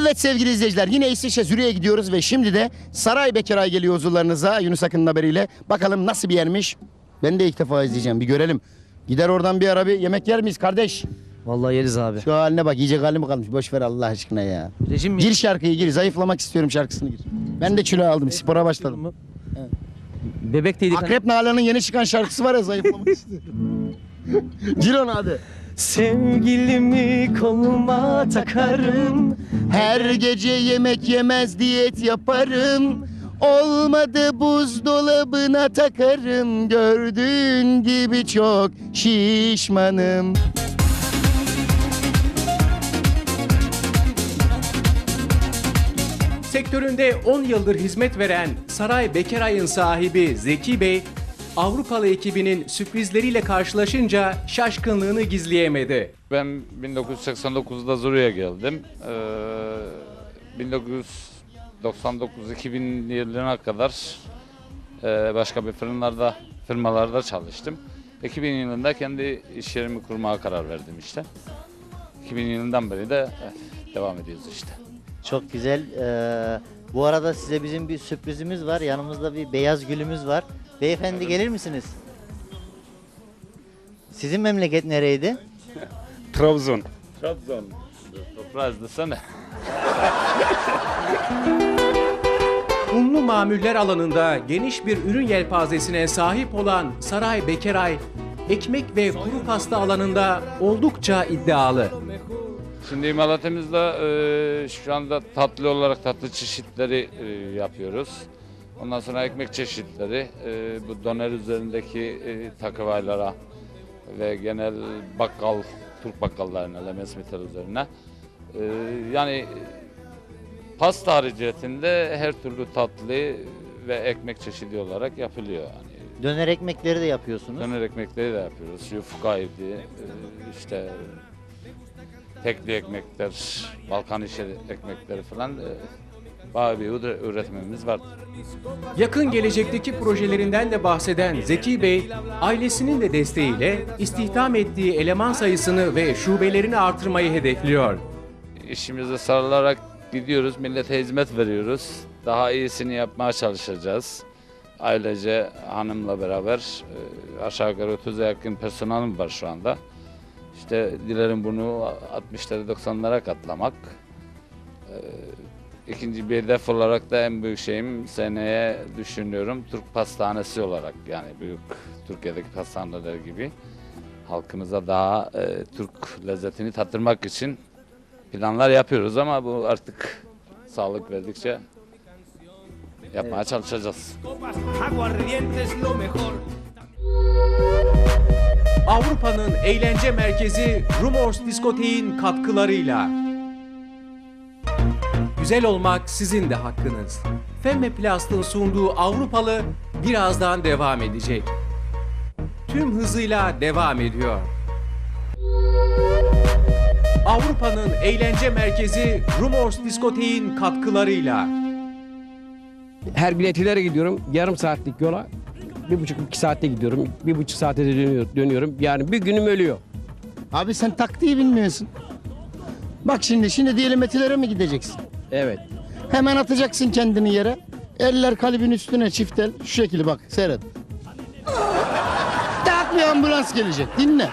Evet sevgili izleyiciler yine İsviçre Zürih'e gidiyoruz ve şimdi de Saray Bekeray geliyor huzurlarınıza Yunus Akın'ın haberiyle. Bakalım nasıl bir yermiş? Ben de ilk defa izleyeceğim bir görelim. Gider oradan bir ara bir yemek yer miyiz kardeş? Vallahi yeriz abi. Şu haline bak yiyecek hali mi kalmış boş ver Allah aşkına ya. Rejim mi? Gir şarkıyı gir zayıflamak istiyorum şarkısını gir. Ben de kilo aldım spora başladım. Bebekteydik. Akrep Nalan'ın yeni çıkan şarkısı var ya zayıflamak istiyorum. Gir onu hadi. Sevgilimi koluma takarım. Her gece yemek yemez diyet yaparım. Olmadı buzdolabına takarım. Gördüğün gibi çok şişmanım. Sektöründe 10 yıldır hizmet veren Saray Bekeray'ın sahibi Zeki Bey, Avrupalı ekibinin sürprizleriyle karşılaşınca şaşkınlığını gizleyemedi. Ben 1989'da Zuri'ye geldim. Ee, 1999-2000 yılına kadar e, başka bir fırınlarda, firmalarda çalıştım. 2000 yılında kendi iş yerimi kurmaya karar verdim işte. 2000 yılından beri de eh, devam ediyoruz işte. Çok güzel. Ee, bu arada size bizim bir sürprizimiz var. Yanımızda bir beyaz gülümüz var. Beyefendi gelir misiniz? Sizin memleket nereydi? Trabzon. Trabzon. Toprağı desene. Unlu mamuller alanında geniş bir ürün yelpazesine sahip olan Saray Bekeray, ekmek ve kuru pasta alanında oldukça iddialı. Şimdi imalatımızda e, şu anda tatlı olarak tatlı çeşitleri e, yapıyoruz. Ondan sonra ekmek çeşitleri, e, bu doner üzerindeki e, takıvaylara ve genel bakkal, Türk bakkallarına, Lemes Metal üzerine. E, yani pasta hariciyetinde her türlü tatlı ve ekmek çeşidi olarak yapılıyor. Yani Döner ekmekleri de yapıyorsunuz. Döner ekmekleri de yapıyoruz. Yufkaydı, e, işte tekli ekmekler, Balkan işi ekmekleri falan e, bayağı bir üre- üretimimiz var. Yakın gelecekteki projelerinden de bahseden Zeki Bey, ailesinin de desteğiyle istihdam ettiği eleman sayısını ve şubelerini artırmayı hedefliyor. İşimize sarılarak gidiyoruz, millete hizmet veriyoruz. Daha iyisini yapmaya çalışacağız. Ailece hanımla beraber e, aşağı yukarı 30'a yakın personelim var şu anda. İşte dilerim bunu 60'lara 90'lara katlamak. İkinci bir hedef olarak da en büyük şeyim seneye düşünüyorum Türk pastanesi olarak yani büyük Türkiye'deki pastaneler gibi halkımıza daha e, Türk lezzetini tattırmak için planlar yapıyoruz ama bu artık sağlık verdikçe yapmaya çalışacağız. Avrupa'nın eğlence merkezi Rumors Diskotek'in katkılarıyla. Güzel olmak sizin de hakkınız. Femme Plast'ın sunduğu Avrupalı birazdan devam edecek. Tüm hızıyla devam ediyor. Avrupa'nın eğlence merkezi Rumors Diskotek'in katkılarıyla. Her gün etilere gidiyorum. Yarım saatlik yola bir buçuk iki saatte gidiyorum. Bir buçuk saate de dönüyor, dönüyorum. Yani bir günüm ölüyor. Abi sen taktiği bilmiyorsun. Bak şimdi şimdi diyelim etilere mi gideceksin? Evet. Hemen atacaksın kendini yere. Eller kalbin üstüne çift el. Şu şekilde bak seyret. Tak bir ambulans gelecek. Dinle.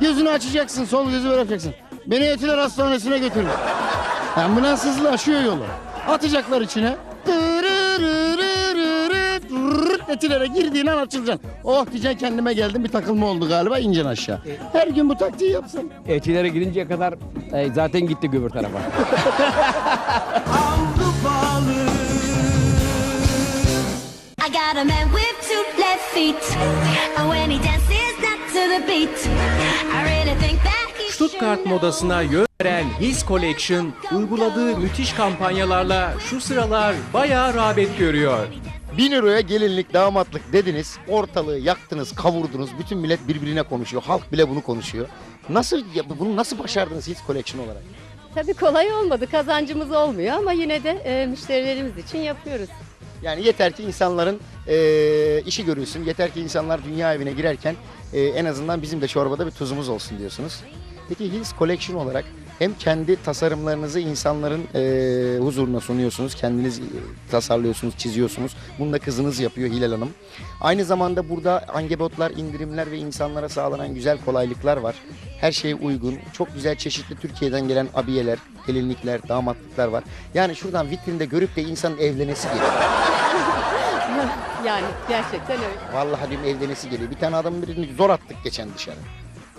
Gözünü açacaksın. Sol gözü böyle yapacaksın. Beni Etiler Hastanesi'ne götürün. Ambulans hızlı aşıyor yolu. Atacaklar içine. Etilere girdiğin an açılacaksın. Oh diyeceksin kendime geldim bir takılma oldu galiba incen aşağı. Her gün bu taktiği yapsın. Etilere gidinceye kadar e, zaten gitti göbür tarafa. I got a man with two left feet. And when he dances not to the beat, I really think that he Stuttgart modasına yön veren His Collection uyguladığı müthiş kampanyalarla şu sıralar bayağı rağbet görüyor. 1000 euroya gelinlik, damatlık dediniz. Ortalığı yaktınız, kavurdunuz. Bütün millet birbirine konuşuyor. Halk bile bunu konuşuyor. Nasıl bunu nasıl başardınız hiç collection olarak? Tabii kolay olmadı. Kazancımız olmuyor ama yine de e, müşterilerimiz için yapıyoruz. Yani yeter ki insanların eee, işi görülsün. Yeter ki insanlar dünya evine girerken eee, en azından bizim de çorbada bir tuzumuz olsun diyorsunuz. Peki Hills Collection olarak Hem kendi tasarımlarınızı insanların eee, huzuruna sunuyorsunuz. Kendiniz e, tasarlıyorsunuz, çiziyorsunuz. Bunu da kızınız yapıyor Hilal Hanım. Aynı zamanda burada angebotlar, indirimler ve insanlara sağlanan güzel kolaylıklar var. Her şey uygun. Çok güzel çeşitli Türkiye'den gelen abiyeler, gelinlikler, damatlıklar var. Yani şuradan vitrinde görüp de insanın evlenesi geliyor. Yani gerçekten öyle. Vallahi diyorum evlenesi geliyor. Bir tane adamın birini zor attık geçen dışarı.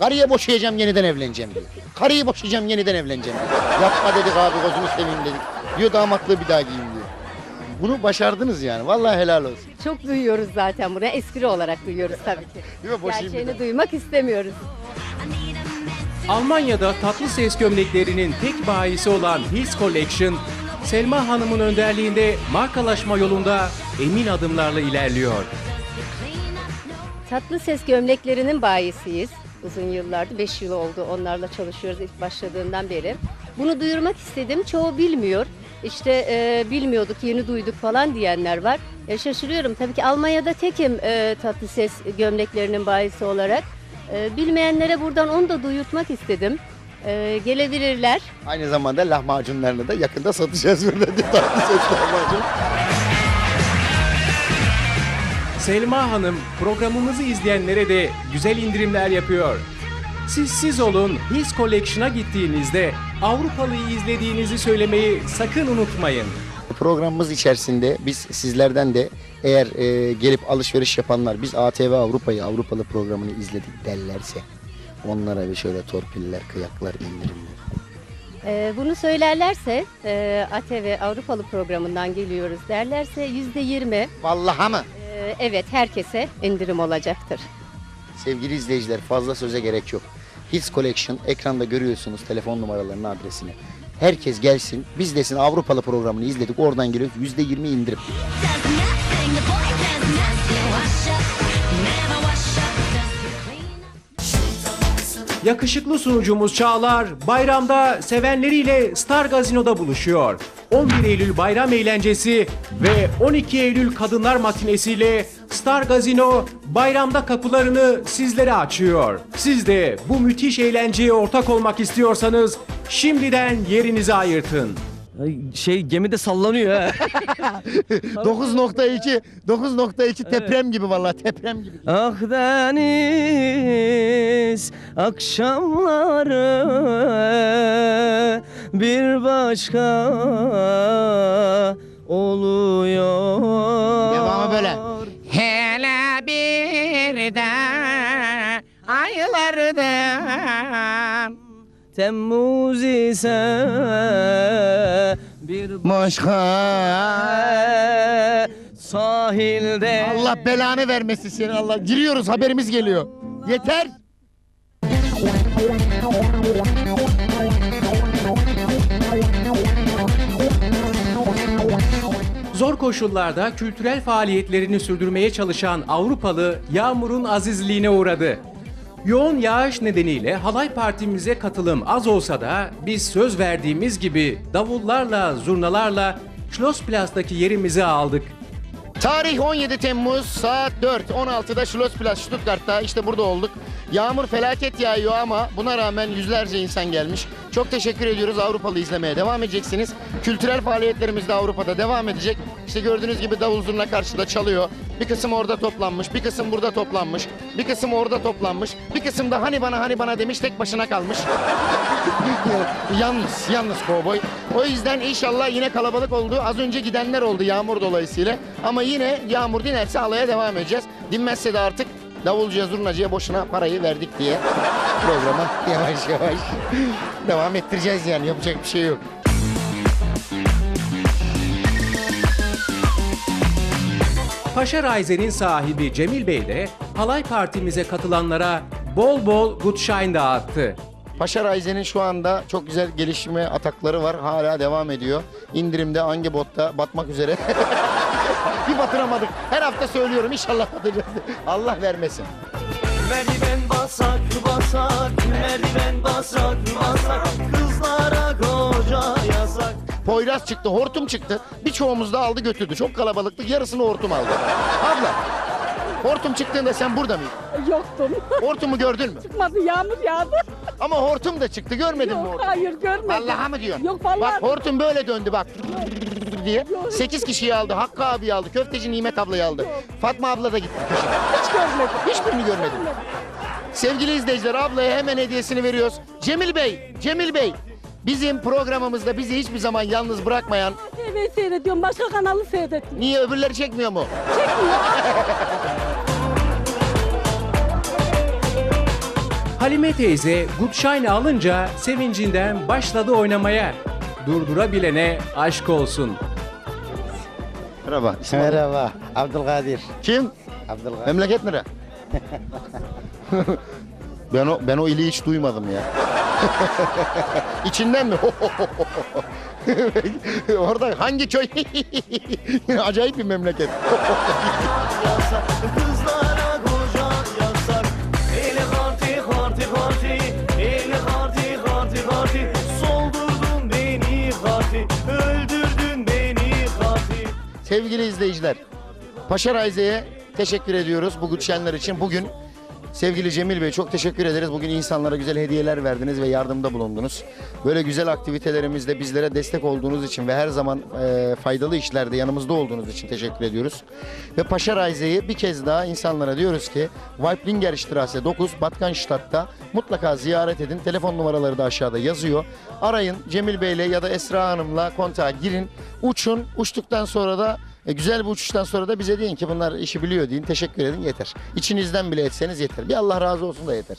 Karıya boşayacağım yeniden evleneceğim diyor. Karıyı boşayacağım yeniden evleneceğim diyor. Yapma dedik abi gözünü seveyim dedik. Diyor damatlığı bir daha giyin diyor. Bunu başardınız yani. Vallahi helal olsun. Çok duyuyoruz zaten bunu. Espri olarak duyuyoruz tabii ki. Değil mi? Boşayayım bir Gerçeğini duymak istemiyoruz. Almanya'da tatlı ses gömleklerinin tek bayisi olan Hills Collection, Selma Hanım'ın önderliğinde markalaşma yolunda emin adımlarla ilerliyor. Tatlı ses gömleklerinin bayisiyiz. Uzun yıllardır, 5 yıl oldu onlarla çalışıyoruz ilk başladığından beri. Bunu duyurmak istedim, çoğu bilmiyor. İşte e, bilmiyorduk, yeni duyduk falan diyenler var. E, şaşırıyorum. Tabii ki Almanya'da tekim e, tatlı ses gömleklerinin bayisi olarak. E, bilmeyenlere buradan onu da duyurtmak istedim. E, gelebilirler. Aynı zamanda lahmacunlarını da yakında satacağız burada tatlı ses lahmacun. Selma Hanım programımızı izleyenlere de güzel indirimler yapıyor. Siz siz olun Hills Collection'a gittiğinizde Avrupalıyı izlediğinizi söylemeyi sakın unutmayın. Programımız içerisinde biz sizlerden de eğer e, gelip alışveriş yapanlar biz ATV Avrupa'yı Avrupalı programını izledik derlerse onlara bir şöyle torpiller, kıyaklar, indirimler. E, bunu söylerlerse e, ATV Avrupalı programından geliyoruz derlerse %20 Vallahi mı? E, evet herkese indirim olacaktır. Sevgili izleyiciler fazla söze gerek yok. Hits Collection ekranda görüyorsunuz telefon numaralarını adresini. Herkes gelsin biz desin Avrupalı programını izledik oradan geliyoruz %20 indirim. Does nothing, the boy does nothing. Wash up, never wash up. Does he clean up? Yakışıklı sunucumuz Çağlar bayramda sevenleriyle Star Gazino'da buluşuyor. 11 Eylül bayram eğlencesi ve 12 Eylül kadınlar matinesiyle Star Gazino bayramda kapılarını sizlere açıyor. Siz de bu müthiş eğlenceye ortak olmak istiyorsanız şimdiden yerinizi ayırtın. Ay, Şey gemide sallanıyor ha. 9.2 9.2 deprem gibi vallahi deprem gibi. Ah deniz akşamları bir başka oluyor. Devamı böyle. Hele bir de aylardan Temmuz ise bir Başka. sahilde Allah belanı vermesin seni Allah. Giriyoruz haberimiz geliyor. Yeter. Zor koşullarda kültürel faaliyetlerini sürdürmeye çalışan Avrupalı yağmurun azizliğine uğradı. Yoğun yağış nedeniyle halay partimize katılım az olsa da biz söz verdiğimiz gibi davullarla, zurnalarla Schlossplas'taki yerimizi aldık. Tarih 17 Temmuz saat 4. 16'da Schlossplatz Stuttgart'ta işte burada olduk. Yağmur felaket yağıyor ama buna rağmen yüzlerce insan gelmiş. Çok teşekkür ediyoruz Avrupalı izlemeye devam edeceksiniz. Kültürel faaliyetlerimiz de Avrupa'da devam edecek. İşte gördüğünüz gibi davul zurna karşıda çalıyor. Bir kısım orada toplanmış, bir kısım burada toplanmış, bir kısım orada toplanmış, bir kısım da hani bana hani bana demiş tek başına kalmış. yalnız, yalnız kovboy. O yüzden inşallah yine kalabalık oldu. Az önce gidenler oldu yağmur dolayısıyla. Ama yine yağmur dinerse alaya devam edeceğiz. Dinmezse de artık davulcuya zurnacıya boşuna parayı verdik diye programa yavaş yavaş devam ettireceğiz yani yapacak bir şey yok. Paşa Raizen'in sahibi Cemil Bey de halay partimize katılanlara bol bol Gutschein dağıttı. Paşa Raizen'in şu anda çok güzel gelişme atakları var. Hala devam ediyor. İndirimde hangi botta batmak üzere. bir batıramadık. Her hafta söylüyorum inşallah batacağız. Allah vermesin. Merdiven basak basak Merdiven basak basak Kızlara koca yasak Poyraz çıktı, hortum çıktı. Birçoğumuz da aldı götürdü. Çok kalabalıktık. Yarısını hortum aldı. Abla, hortum çıktığında sen burada mıydın? Yoktum. Hortumu gördün mü? Çıkmadı yağmur yağdı. Ama hortum da çıktı görmedin mi Yok hayır görmedim. Vallahi mı diyorsun? Yok vallahi. Bak hortum böyle döndü bak diye. Yok. 8 kişiyi aldı. Hakkı abi aldı. Köfteci Nimet ablayı aldı. Fatma abla da gitti. Hiç görmedim. Hiçbirini görmedim. Sevgili izleyiciler ablaya hemen hediyesini veriyoruz. Cemil Bey, Cemil Bey. Bizim programımızda bizi hiçbir zaman yalnız bırakmayan, TV seyrediyorum. Başka kanalı seyretmiyorum. niye öbürleri çekmiyor mu? Halime teyze Good Shine alınca sevincinden başladı oynamaya. Durdurabilene aşk olsun. Merhaba. isim? Merhaba, Abdülkadir. Kim? Abdülkadir. Memleket nere? ben o ben o ili hiç duymadım ya. İçinden mi? Orada hangi köy? Acayip bir memleket. Sevgili izleyiciler, Paşa Raize'ye teşekkür ediyoruz bu güçlenler için. Bugün sevgili Cemil Bey çok teşekkür ederiz. Bugün insanlara güzel hediyeler verdiniz ve yardımda bulundunuz. Böyle güzel aktivitelerimizde bizlere destek olduğunuz için ve her zaman e, faydalı işlerde yanımızda olduğunuz için teşekkür ediyoruz. Ve Paşa Raize'yi bir kez daha insanlara diyoruz ki Weiblinger Straße 9 Batkanstadt'ta mutlaka ziyaret edin. Telefon numaraları da aşağıda yazıyor. Arayın Cemil Bey'le ya da Esra Hanım'la kontağa girin. Uçun. Uçtuktan sonra da e, güzel bir uçuştan sonra da bize deyin ki bunlar işi biliyor deyin. Teşekkür edin yeter. İçinizden bile etseniz yeter. Bir Allah razı olsun da yeter.